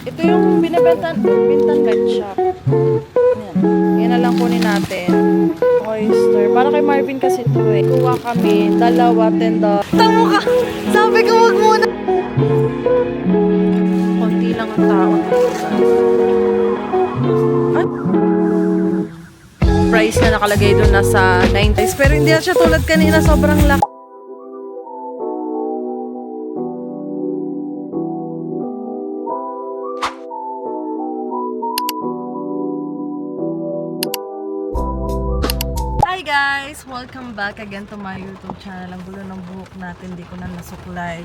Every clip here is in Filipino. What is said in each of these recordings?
Ito yung binibenta, bintan pet shop. Ayan. Yan na lang kunin natin. Oyster. Para kay Marvin kasi ito eh. Kuha kami, dalawa, tendo. Tamo ka! Sabi ko wag muna! Konti lang ang tao. Ay! Price na nakalagay doon nasa 90s. Pero hindi na siya tulad kanina. Sobrang laki. Welcome back again to my YouTube channel. Ang gulo ng buhok natin, di ko na nasuklay.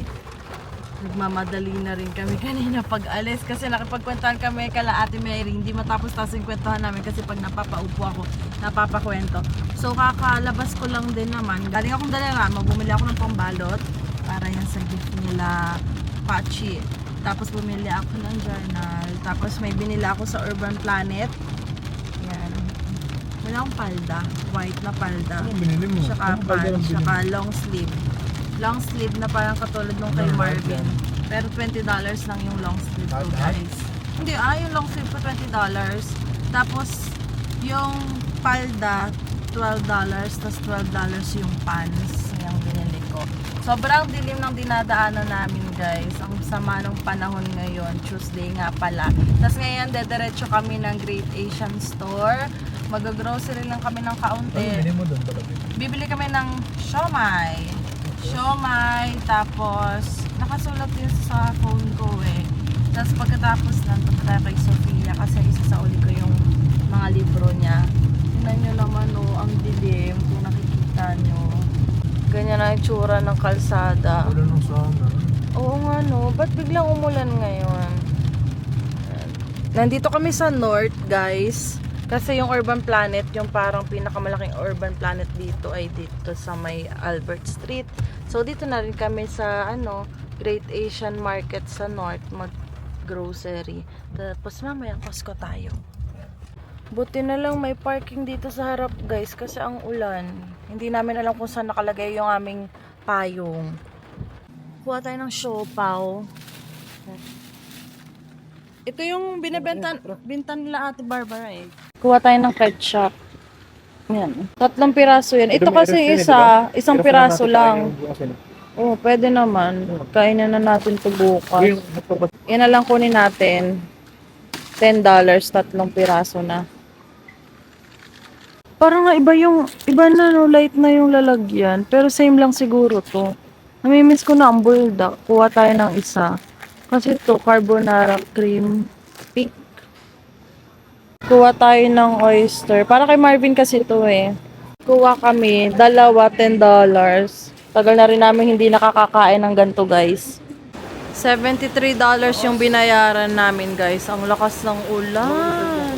Nagmamadali na rin kami kanina pag alis kasi nakipagkwentuhan kami kala Ate Mary. Hindi matapos tapos yung kwentuhan namin kasi pag napapaupo ako, napapakwento. So kakalabas ko lang din naman. Galing akong Dalarama, bumili ako ng pambalot para yan sa gift nila Pachi. Tapos bumili ako ng journal. Tapos may binili ako sa Urban Planet. Akong palda. White na palda. Ano binili mo? Tsaka Ano pants, tsaka long sleeve. Long sleeve na parang katulad nung kay Marvin. Pero $20 lang yung long sleeve Lahat? guys. Hindi, ah, yung long sleeve ko $20. Tapos, yung palda, $12. Tapos $12 yung pants. Yung binili ko. Sobrang dilim ng dinadaanan namin, guys. Ang sama ng panahon ngayon. Tuesday nga pala. Tapos ngayon, dediretso kami ng Great Asian Store. Mag-grocery lang kami ng Ano kaunti binili mo doon pala? bibili kami ng siomay. Siomay, tapos nakasulat yun sa phone ko eh. Tapos pagkatapos nun, punta tayo kay Sofia kasi isa sa uli ko yung mga libro niya. Tingnan nyo naman oh, ang dilim kung nakikita nyo. Ganyan ang itsura ng kalsada. Wala nung summer. Oo nga no, ba't biglang umulan ngayon? Nandito kami sa north guys. Kasi yung Urban Planet, yung parang pinakamalaking Urban Planet dito ay dito sa may Albert Street. So dito na rin kami sa ano, Great Asian Market sa north mag grocery. Tapos mamaya Costco tayo. Buti na lang may parking dito sa harap guys kasi ang ulan. Hindi namin alam kung saan nakalagay yung aming payong. Kuha tayo ng siopaw. Ito yung binibenta, bintan nila Ate Barbara eh. Kuha tayo ng ketchup. Yan. Tatlong piraso yan. Ito kasi isa, isang piraso lang. Oo, oh, pwede naman. Kainin na natin ito bukas. Yan na lang kunin natin. $10, tatlong piraso na. Parang nga iba yung, iba na no, light na yung lalagyan. Pero same lang siguro to. Namimiss ko na ang buldak. Kuha tayo ng isa. Kasi to carbonara cream pink. Kuha tayo ng oyster. Para kay Marvin kasi to eh. Kuha kami, dalawa, $10. Tagal na rin namin hindi nakakakain ng ganito guys. $73 yung binayaran namin guys. Ang lakas ng ulan.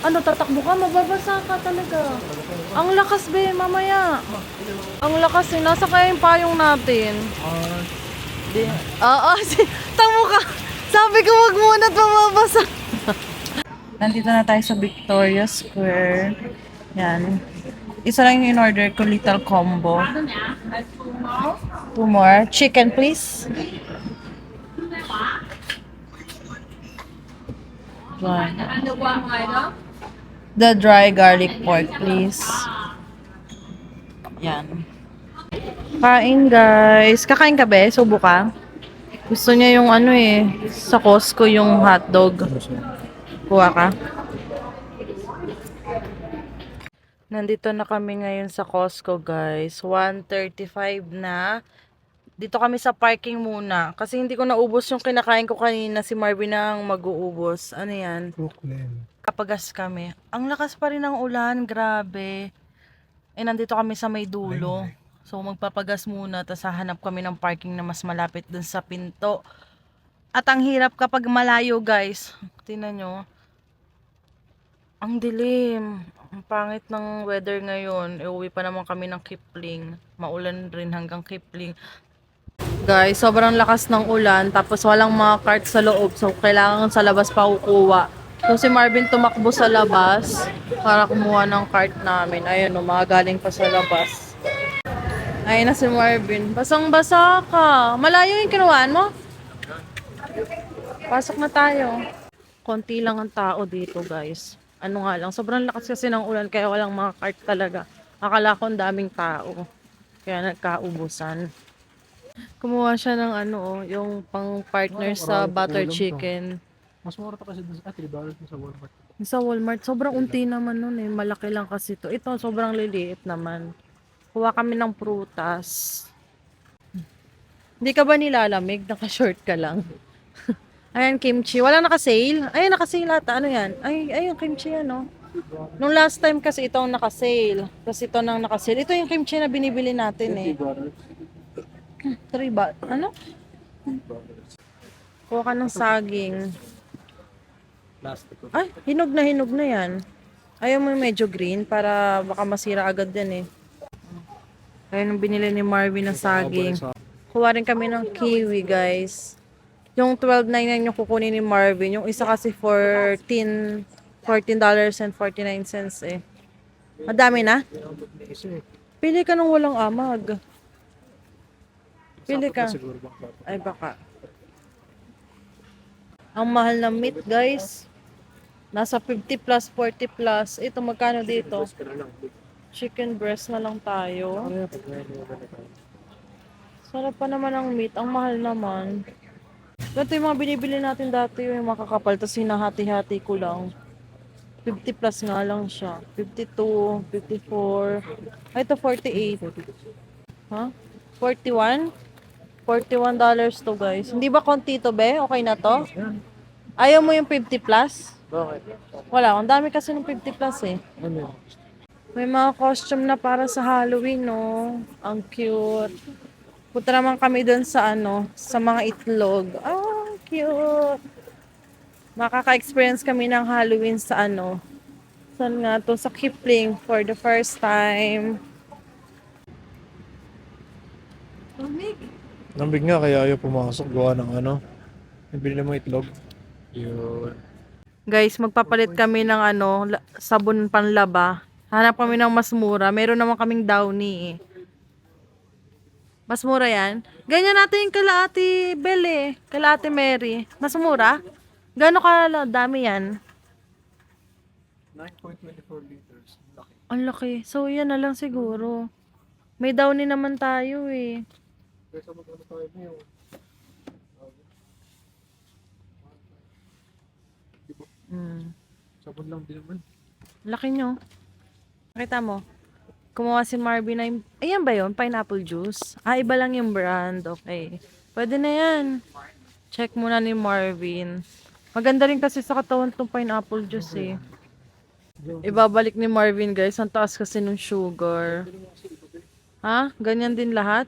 Ano, tatakbo ka? Mababasa ka talaga. Ang lakas be, mamaya. Ang lakas eh. Nasa kaya yung payong natin. Di. Oo, si, tamo ka. Sabi ko wag muna at mamabasa. Nandito na tayo sa Victoria Square. Yan. Isa lang yung in-order ko, little combo. Two more. Chicken, please. Dry. The dry garlic pork, please. Yan. Kain, guys. Kakain ka, be? Subo ka? Gusto niya yung ano eh, sa Costco yung hotdog. Kuha ka. Nandito na kami ngayon sa Costco, guys. 1.35 na. Dito kami sa parking muna. Kasi hindi ko naubos yung kinakain ko kanina. Si Marvin ang mag-uubos. Ano yan? Brooklyn. Kapagas kami. Ang lakas pa rin ng ulan. Grabe. Eh, nandito kami sa may dulo. So, magpapagas muna. Tapos hahanap kami ng parking na mas malapit dun sa pinto. At ang hirap kapag malayo, guys. Tingnan nyo. Ang dilim. Ang pangit ng weather ngayon. Iuwi pa naman kami ng Kipling. Maulan rin hanggang Kipling. Guys, sobrang lakas ng ulan. Tapos walang mga cart sa loob. So, kailangan sa labas pa kukuha. So, si Marvin tumakbo sa labas para kumuha ng cart namin. Ayun, no, mga galing pa sa labas. Ayun na si Marvin. Basang-basa ka. Malayo yung kinuhaan mo? Pasok na tayo. Konti lang ang tao dito, guys. Ano nga lang, sobrang lakas kasi ng ulan kaya walang mga cart talaga. Akala ko ang daming tao. Kaya nagkaubusan. Kumuha siya ng ano, oh, yung pang partner sa butter chicken. Mas mura pa kasi doon sa ah, 3 dollars na sa Walmart. Sa Walmart, sobrang unti naman nun eh. Malaki lang kasi to. Ito, sobrang liliit naman. Kuha kami ng prutas. Hindi ka ba nilalamig? Naka-short ka lang. Ayan, kimchi. Wala naka-sale. Ayan, naka-sale ata. Ano yan? Ay, ayun, kimchi yan, no? Nung last time kasi ito ang naka-sale. Tapos ito nang naka-sale. Ito yung kimchi na binibili natin eh. 3 ba? Ano? Kuha ka ng saging. Ay, hinog na hinog na yan. Ayaw mo medyo green para baka masira agad din eh. Ayun ang binili ni Marvin na saging. Kuha rin kami ng kiwi, guys. Yung 12.99 yung kukunin ni Marvin. Yung isa kasi 14 $14.49 cents eh. Madami na? Pili ka ng walang amag. Pili ka. Ay baka. Ang mahal ng meat, guys. Nasa 50 plus, 40 plus. Ito, magkano dito? Chicken breast na lang tayo. Sarap pa naman ang meat. Ang mahal naman. Ganito yung mga binibili natin dati yung makakapal. Tapos hinahati-hati ko lang. 50 plus nga lang siya. 52, 54. Ay, ito 48. Ha? 41? 41 dollars to guys. Hindi ba konti to be? Okay na to? Ayaw mo yung 50 plus? Bakit? Wala, ang dami kasi ng 50 plus eh. Ano? May mga costume na para sa Halloween, no? Ang cute. Punta naman kami doon sa ano, sa mga itlog. Ah, cute. Makaka-experience kami ng Halloween sa ano. Saan nga to? Sa Kipling for the first time. Nambig nga kaya ayaw pumasok. Gawa ng ano. Nabili mo itlog. Yun. Guys, magpapalit kami ng ano, sabon panlaba. Hanap kami ng mas mura. Meron naman kaming downy eh. Mas mura yan. Ganyan natin yung kala Ate Belle eh. Kala Ate Mary. Mas mura? Gano'n ka dami yan? 9.24 liters. Laki. Ang laki. So, yan na lang siguro. May downy naman tayo eh. Kesa magkano tayo mo yung Mm. sabon lang din naman. Laki nyo. Nakita mo? Kumuha si Marvin na yung... Ayan ba yun? Pineapple juice? Ah, iba lang yung brand. Okay. Pwede na yan. Check muna ni Marvin. Maganda rin kasi sa katawan tong pineapple juice eh. Ibabalik ni Marvin guys. Ang taas kasi nung sugar. Ha? Ganyan din lahat?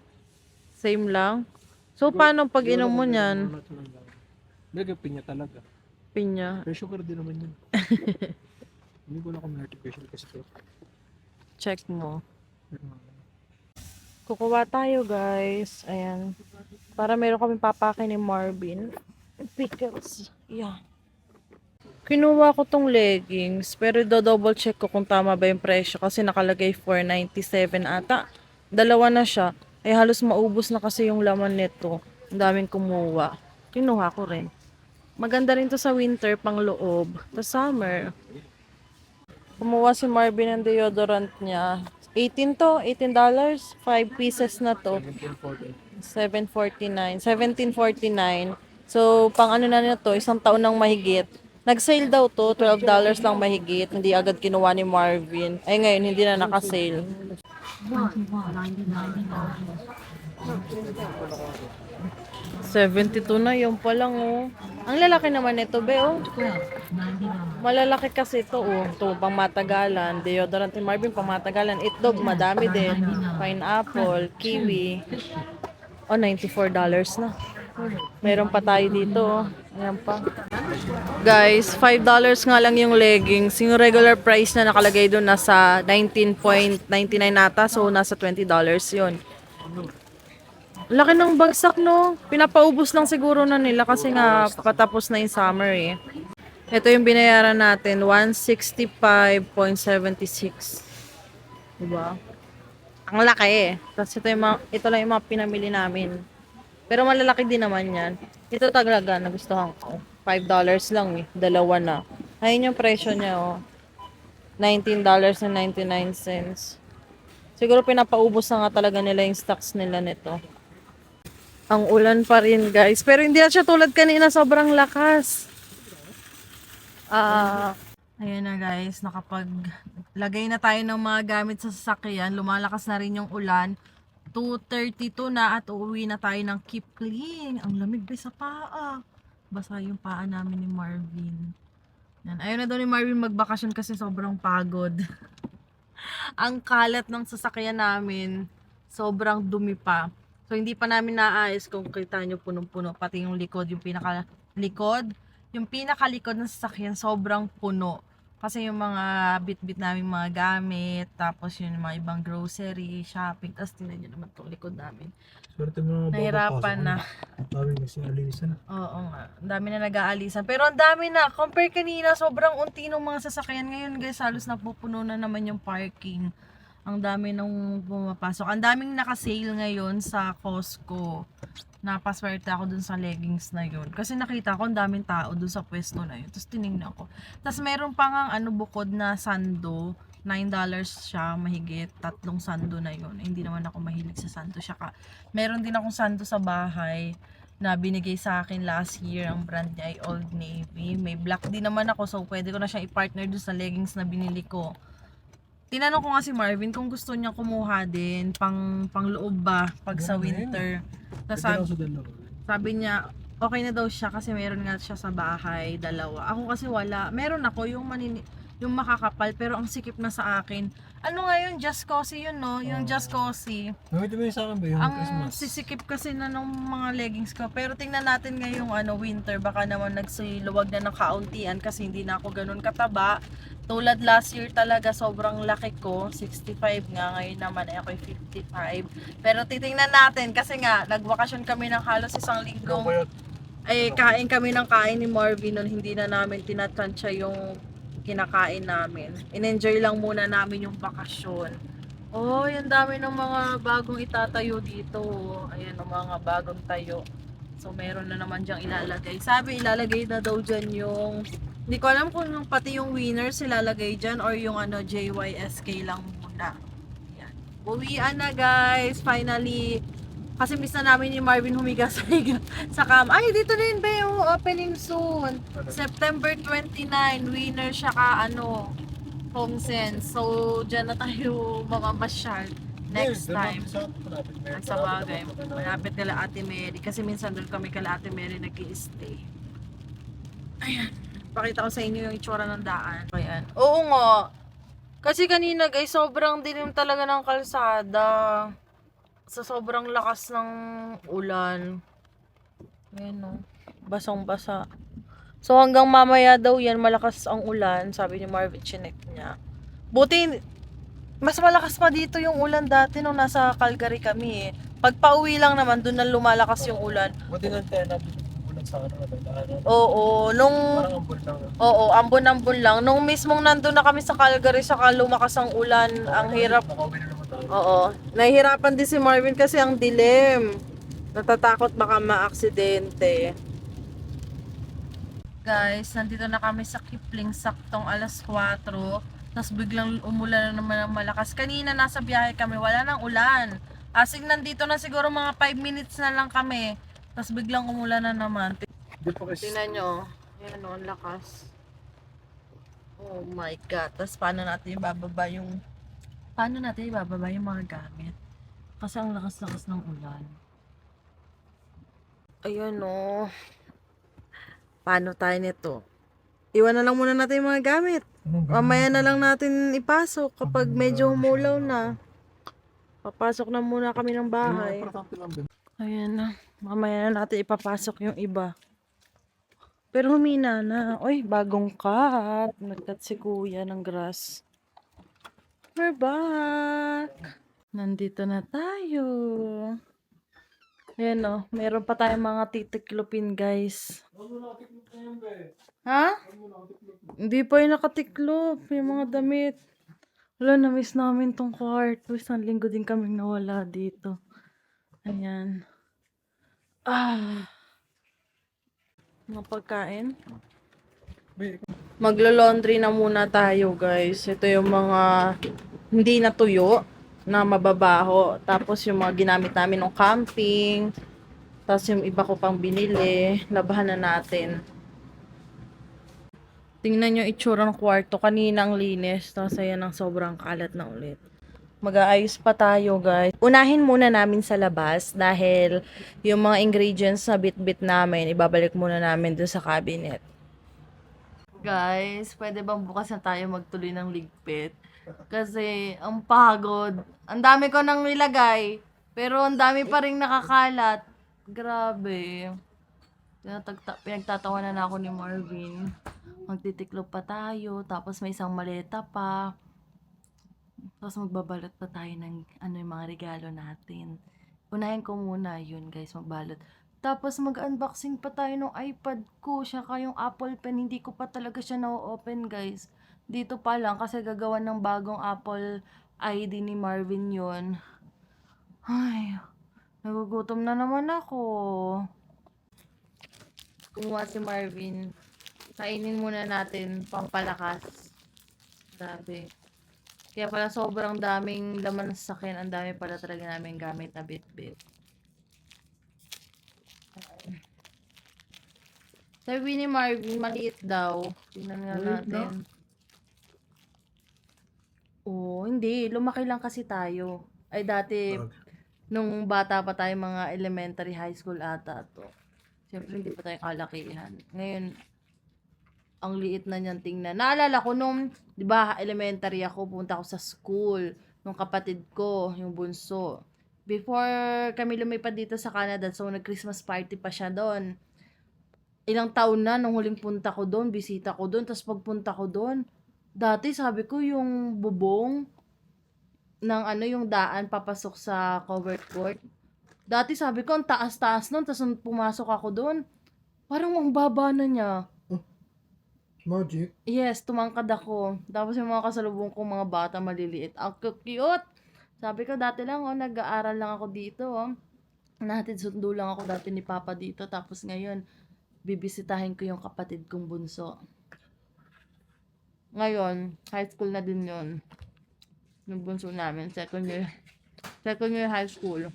Same lang? So, paano pag inom mo niyan? Mega pinya talaga. Pinya. Pero sugar din naman yun. Hindi ko na kung artificial kasi ito. Check mo. Kukuha tayo, guys. Ayan. Para meron kami papake ni Marvin. Pickles. Yeah. Kinuha ko tong leggings, pero do-double check ko kung tama ba yung presyo kasi nakalagay 497 ata. Dalawa na siya. Ay halos maubos na kasi yung laman nito. Ang daming kumuha. Kinuha ko rin. Maganda rin to sa winter pang loob. Sa summer. Kumuha si Marvin ng deodorant niya. 18 to, 18 dollars. 5 pieces na to. 749. 1749. So, pang ano na nito, isang taon nang mahigit. Nag-sale daw to, 12 dollars lang mahigit. Hindi agad kinuha ni Marvin. Ay ngayon, hindi na naka-sale. $72 na, yung pa lang oh. Ang lalaki naman nito, be oh. Malalaki kasi ito oh. Ito, pang matagalan. Deodorant ni Marvin, pang matagalan. Itlog, madami din. Pineapple, kiwi. Oh, $94 na. Meron pa tayo dito. oh. Ayan pa. Guys, $5 nga lang yung leggings. Yung regular price na nakalagay doon nasa 19.99 nata. So, nasa $20 yun. Laki ng bagsak, no? Pinapaubos lang siguro na nila kasi nga patapos na yung summer eh. Ito yung binayaran natin, 165.76. Diba? Ang laki eh. Tapos ito, yung mga, ito lang yung mga pinamili namin. Pero malalaki din naman yan. Ito talaga, nagustuhan ko. $5 lang eh. Dalawa na. Ayun yung presyo niya, oh. $19.99. Siguro pinapaubos na nga talaga nila yung stocks nila nito. Ang ulan pa rin, guys. Pero hindi na siya tulad kanina, sobrang lakas. Ah, ayan na guys, nakapaglagay na tayo ng mga gamit sa sasakyan. Lumalakas na rin yung ulan. 2.32 na at uuwi na tayo ng Keep Clean. Ang lamig ba sa paa? Basa yung paa namin ni Marvin. Yan. Ayaw na daw ni Marvin magbakasyon kasi sobrang pagod. Ang kalat ng sasakyan namin, sobrang dumi pa. So, hindi pa namin naayos kung kita nyo punong-puno. Pati yung likod, yung pinaka likod, yung pinakalikod ng sasakyan, sobrang puno. Kasi yung mga bit-bit namin mga gamit, tapos yung mga ibang grocery, shopping, tapos tingnan nyo naman itong likod namin. Swerte mo na Nahirapan na. Dami kasi alisan. Oo nga. Ang dami na nag-aalisan. Pero ang dami na. Compare kanina, sobrang unti ng mga sasakyan. Ngayon guys, halos napupuno na naman yung parking. Ang dami nung pumapasok. Ang daming naka-sale ngayon sa Costco. Napaswerte ako dun sa leggings na yun. Kasi nakita ko ang daming tao dun sa pwesto na yun. Tapos tinignan ko. Tapos meron pa nga ano bukod na sando. $9 siya mahigit. Tatlong sando na yun. Eh, Hindi naman ako mahilig sa sando. Siya ka. Meron din akong sando sa bahay na binigay sa akin last year. Ang brand niya ay Old Navy. May black din naman ako so pwede ko na siyang i-partner dun sa leggings na binili ko. Tinanong ko nga si Marvin kung gusto niya kumuha din pang pang loob ba pag sa yun. winter. Tapos sabi, sabi niya okay na daw siya kasi meron nga siya sa bahay dalawa. Ako kasi wala. Meron ako yung manini yung makakapal pero ang sikip na sa akin. Ano nga yun? Just Cozy yun no? Yung Oo. Just Cozy. Gamitin mo sa akin ba yung Ang Christmas? sisikip kasi na ng mga leggings ko. Pero tingnan natin ngayong ano, winter. Baka naman nagsiluwag na ng kauntian kasi hindi na ako ganun kataba. Tulad last year talaga, sobrang laki ko. 65 nga. Ngayon naman ay ako'y 55. Pero titingnan natin kasi nga, nagbakasyon kami ng halos isang yun? ay kain kami ng kain ni Marvin nun hindi na namin tinatansya yung kinakain namin. In-enjoy lang muna namin yung bakasyon. Oh, yung dami ng mga bagong itatayo dito. Ayan ang mga bagong tayo. So, meron na naman diyang ilalagay. Sabi, ilalagay na daw dyan yung... Hindi ko alam kung yung, pati yung winners ilalagay dyan or yung ano, JYSK lang muna. Ayan. Uwian na guys, finally. Kasi miss na namin ni Marvin humiga sa, higa- sa cam. Ay, dito din ba yung opening soon? September 29, winner siya ka ano, home sense. So, dyan na tayo mamamasyal next time. Na. Ang sa bagay, malapit kala Ate Mary. Kasi minsan doon kami kala Ate Mary nag stay Ayan. Pakita ko sa inyo yung itsura ng daan. Ayan. Oo nga. Kasi kanina guys, sobrang dilim talaga ng kalsada. Sa sobrang lakas ng ulan. Ayan o. Basang basa. So hanggang mamaya daw yan, malakas ang ulan. Sabi ni Marvin, chinek niya. Buti, mas malakas pa dito yung ulan dati nung nasa Calgary kami eh. Pag pauwi lang naman, doon na lumalakas yung ulan. Buti ng tenant. Sa ano. ano, Oo, nung... Parang ambul lang. Oo, ambon-ambon lang. Nung mismong nandun na kami sa Calgary, saka lumakas ang ulan, ang hirap. Nakauwi na naman tayo. Oo. Nahihirapan din si Marvin kasi ang dilim. Natatakot baka maaksidente. Guys, nandito na kami sa Kipling, saktong alas 4. Tapos biglang umulan na naman ng malakas. Kanina nasa biyahe kami, wala nang ulan. Asig nandito na siguro mga 5 minutes na lang kami. Tapos biglang umulan na naman. Tingnan nyo. Ayan o, ang lakas. Oh my God. Tapos paano natin ibababa yung... Paano natin ibababa yung mga gamit? Kasi ang lakas-lakas ng ulan. Ayan o. Paano tayo nito? Iwan na lang muna natin yung mga gamit. Mamaya na lang natin ipasok kapag medyo humulaw na. Papasok na muna kami ng bahay. Ayan na. Mamaya na natin ipapasok yung iba. Pero humina na. Uy, bagong cut. Nagkat si kuya ng grass. We're back. Nandito na tayo. Ayan o. Meron pa tayong mga titiklopin, guys. Ha? Hindi pa yung nakatiklop. Yung mga damit. Wala, na-miss namin tong kwarto. Isang linggo din kaming nawala dito. Ayan. Ah. Mga pagkain. Maglo-laundry na muna tayo, guys. Ito yung mga hindi natuyo na mababaho. Tapos yung mga ginamit namin ng camping. Tapos yung iba ko pang binili. Labahan na natin. Tingnan yung itsura ng kwarto. Kanina ang linis. Tapos ayan ang sobrang kalat na ulit. Mag-aayos pa tayo, guys. Unahin muna namin sa labas dahil yung mga ingredients na bit-bit namin, ibabalik muna namin dun sa cabinet. Guys, pwede bang bukas na tayo magtuloy ng ligpit? Kasi ang pagod. Ang dami ko nang nilagay, pero ang dami pa rin nakakalat. Grabe. Pinagtatawanan na ako ni Marvin. Magtitiklop pa tayo, tapos may isang maleta pa. Tapos magbabalot pa tayo ng ano yung mga regalo natin. Unahin ko muna yun guys, magbalot. Tapos mag-unboxing pa tayo ng iPad ko, siya yung Apple Pen. Hindi ko pa talaga siya na-open guys. Dito pa lang kasi gagawa ng bagong Apple ID ni Marvin yun. Ay, nagugutom na naman ako. Kumuha si Marvin. Kainin muna natin pampalakas. Grabe. Kaya pala sobrang daming laman sa akin. Ang dami pala talaga namin gamit na bit-bit. Sabi ni Marvin, maliit daw. Tingnan nga natin. Oo, hindi. Lumaki lang kasi tayo. Ay, dati, nung bata pa tayo, mga elementary, high school ata to. Siyempre, hindi pa tayo kalakihan. Ngayon, ang liit na niyan tingnan. Naalala ko nung, di ba, elementary ako, punta ako sa school, nung kapatid ko, yung bunso. Before kami lumipad dito sa Canada, so nag-Christmas party pa siya doon. Ilang taon na nung huling punta ko doon, bisita ko doon, tapos pagpunta ko doon, dati sabi ko yung bubong ng ano yung daan papasok sa covered court. Dati sabi ko, ang taas-taas nun, tapos pumasok ako doon, parang ang baba na niya. Magic. Yes, tumangkad ako. Tapos yung mga kasalubong ko, mga bata maliliit. Ang cute! Sabi ko, dati lang, oh, nag-aaral lang ako dito, oh. Nahatid sundo lang ako dati ni Papa dito. Tapos ngayon, bibisitahin ko yung kapatid kong bunso. Ngayon, high school na din yun. Yung bunso namin, second year. Second year high school.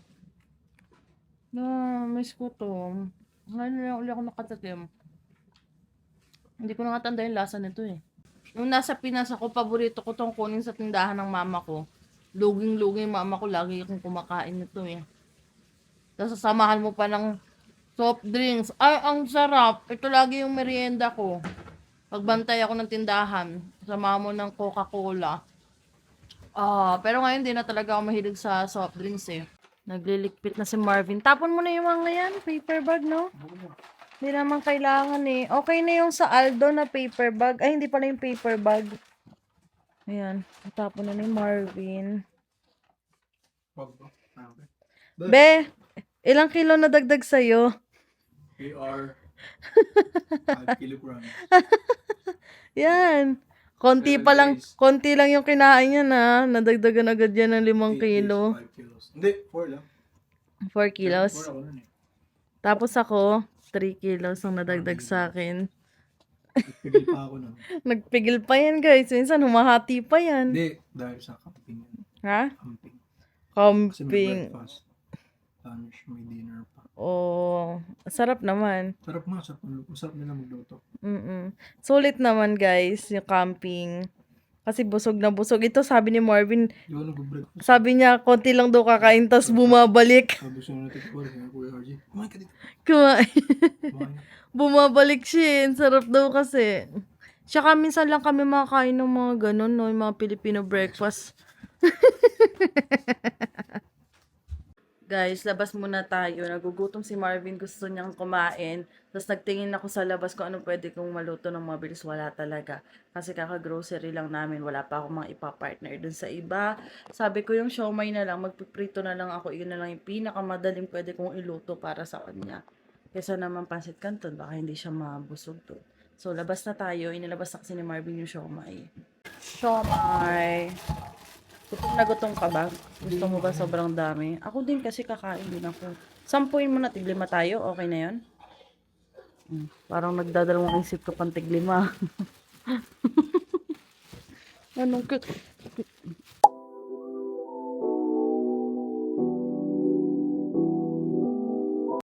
Na, miss ko to. Ngayon lang ulit ako nakatatim. Hindi ko na nga tanda yung lasa nito eh. Nung nasa Pinas ako, paborito ko tong kunin sa tindahan ng mama ko. Luging-luging mama ko, lagi akong kumakain nito eh. Tapos sasamahan mo pa ng soft drinks. Ay, ang sarap. Ito lagi yung merienda ko. Pagbantay ako ng tindahan, samahan mo ng Coca-Cola. Ah, pero ngayon di na talaga ako mahilig sa soft drinks eh. Naglilikpit na si Marvin. Tapon mo na yung mga yan, paper bag, no? Hindi naman kailangan eh. Okay na yung sa Aldo na paper bag. Ay, hindi pala yung paper bag. Ayan. Tapon na ni Marvin. Be, ilang kilo na dagdag sa'yo? We are 5 kilograms. Yan. Konti pa lang, konti lang yung kinain niya na. Nadagdagan agad yan ng limang kilo. 5 kilos. Hindi, 4 lang. 4 kilos. 4 ako nun eh. Tapos ako, 3 kilos ang nadagdag sa akin. Nagpigil pa ako nun. Nagpigil pa yan guys. Minsan humahati pa yan. Hindi, dahil sa camping. yun. Ha? Camping. Kasi may Camping. breakfast. Lunch, may dinner pa. Oh, sarap naman. Sarap nga, sarap, ng- sarap nila magluto. Mm Sulit naman guys, yung camping. Kasi busog na busog. Ito sabi ni Marvin, sabi niya konti lang daw kakain tas bumabalik. Kumain bumabalik siya. eh. Sarap daw kasi. Tsaka minsan lang kami makakain ng mga ganun, no? Yung mga Filipino breakfast. Guys, labas muna tayo. Nagugutom si Marvin. Gusto niyang kumain. Tapos nagtingin ako sa labas kung ano pwede kong maluto ng mabilis. Wala talaga. Kasi kaka-grocery lang namin. Wala pa akong mga ipapartner dun sa iba. Sabi ko yung siomay na lang. Magpiprito na lang ako. Yun na lang yung pinakamadaling pwede kong iluto para sa kanya. Kesa naman pansit canton. Baka hindi siya mabusog to. So, labas na tayo. Inilabas na kasi ni Marvin yung siomay. Siomay. Gutom na gutom ka ba? Gusto mo ba sobrang dami? Ako din kasi kakain din ako. Sampuin mo na, tiglima tayo. Okay na yon Parang nagdadalawang isip ka pang tiglima. Anong cute.